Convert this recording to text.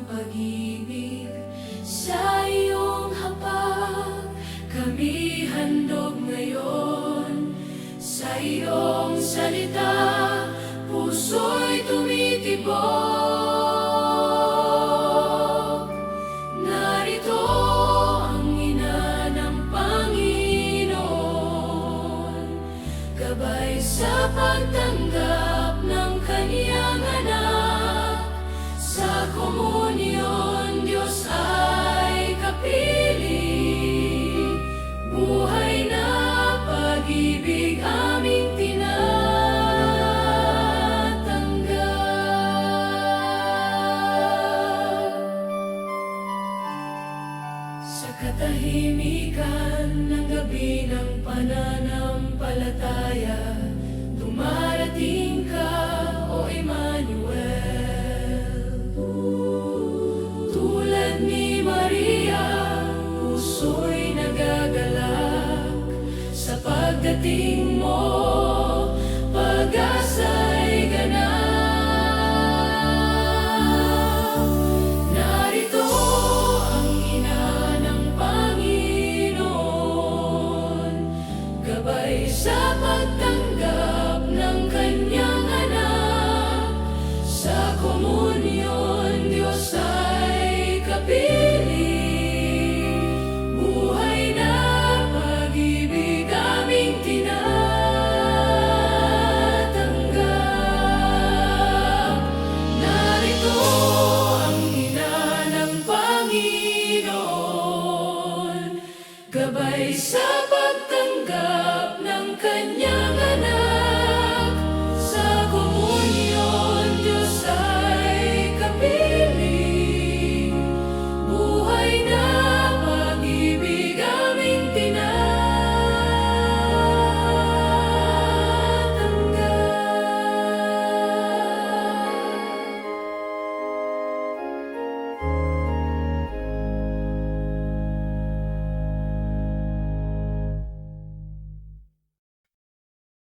ng pag-ibig, sa iyong hapag, kami handog ngayon. Sa iyong salita, puso'y tumitibok. Narito ang ina ng Panginoon, gabay sa pagtanggap ng kanyang anak. Sa katahimikan ng gabi ng pananampalataya, gabay sa pagtanggap ng kanyang.